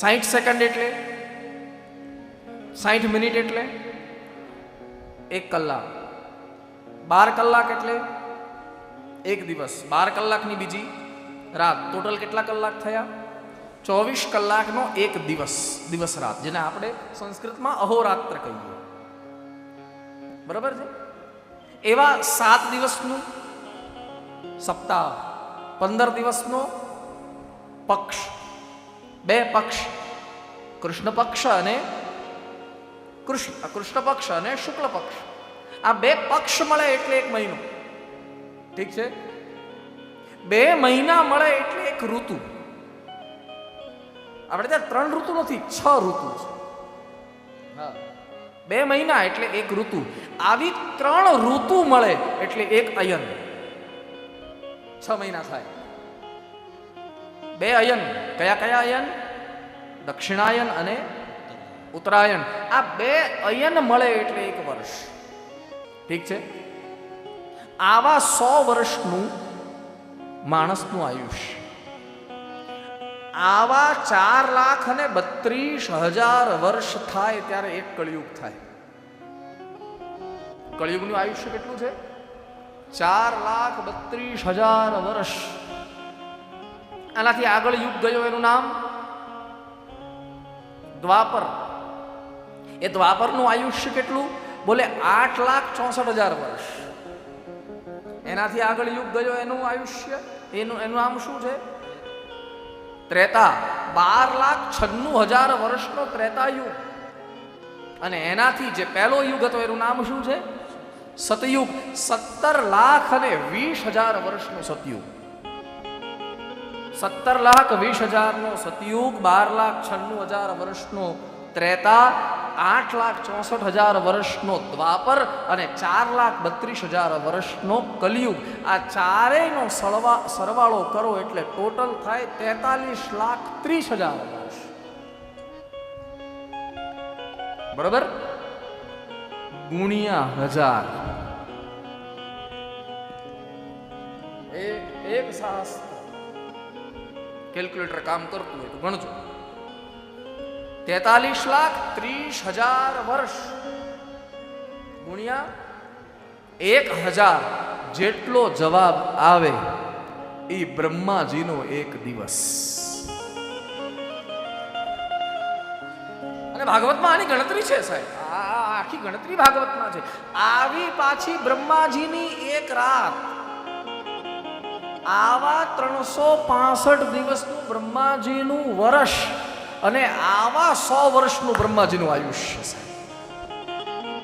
સાઠ સેકન્ડ એટલે સાઠ મિનિટ એટલે એક કલાક બાર કલાક એટલે એક દિવસ બાર કલાકની બીજી રાત ટોટલ કેટલા કલાક થયા ચોવીસ કલાકનો એક દિવસ દિવસ રાત જેને આપણે સંસ્કૃતમાં અહોરાત્ર કહીએ. બરાબર છે? એવા સાત દિવસનું સપ્તાહ, પંદર દિવસનો પક્ષ બે પક્ષ, કૃષ્ણ પક્ષ અને કૃષ્ણ કૃષ્ણ પક્ષ અને શુક્લ પક્ષ. આ બે પક્ષ મળે એટલે એક મહિનો. ઠીક છે? બે મહિના મળે એટલે એક ઋતુ. આપણે ત્યાં ત્રણ ઋતુ નથી, છ ઋતુ છે. હા. બે મહિના એટલે એક ઋતુ. આવી ત્રણ ઋતુ મળે એટલે એક અયન. છ મહિના થાય. બે અયન. કયા કયા અયન? દક્ષિણાયન અને ઉત્તરાયણ. આ બે અયન મળે એટલે એક વર્ષ. ઠીક છે? આવા સો વર્ષનું માણસનું આયુષ્ય. આવા ચાર લાખ અને બત્રીસ હજાર વર્ષ થાય ત્યારે એક કળિયુગ થાય. કળિયુગનું આયુષ્ય કેટલું છે? ચાર લાખ બત્રીસ હજાર વર્ષ. આનાથી આગળ યુગ ગયો એનું નામ દ્વાપર. એ દ્વાપરનું આયુષ્ય કેટલું? બોલે આઠ લાખ ચોસઠ હજાર વર્ષ. એનાથી આગળ યુગ ગયો એનું આયુષ્ય? એનું એનું નામ શું છે? ત્રેતા, બાર લાખ છન્નું હજાર વર્ષનો ત્રેતા યુગ. અને એનાથી જે પહેલો યુગ હતો એનું નામ શું છે? સતયુગ. સત્તર લાખ અને વીસ હજાર વર્ષનો સતયુગ. સત્તર લાખ, વીસ હજારનો સતયુગ, બાર લાખ, છન્નું હજાર વર્ષનો ત્રેતા, આઠ લાખ, ચોસઠ હજાર વર્ષનો દ્વાપર અને ચાર લાખ, બત્રીસ હજાર વર્ષનો કલિયુગ. આ ચારેયનો સળવા, સરવાળો કરો એટલે ટોટલ થાય તેતાલીસ લાખ, ત્રીસ હજાર વર્ષ. બરોબર? ગુણ્યા હજાર. એક એક શાસ્ત્ર કેલ્ક્યુલેટર કામ કરતું હોય તો ગણજો. તેતાલીસ લાખ ત્રીસ હજાર વર્ષ ગુણ્યા એક હજાર જેટલો જવાબ આવે એ બ્રહ્માજીનો એક દિવસ. અને ભાગવતમાં આની ગણતરી છે સાહેબ? આ આખી ગણતરી ભાગવતમાં છે. આવી પાછી બ્રહ્માજીની એક રાત આવા ત્રણસો પાસઠ દિવસનું બ્રહ્માજીનું વર્ષ અને આવા સો વર્ષનું બ્રહ્માજીનું આયુષ્ય સાહેબ.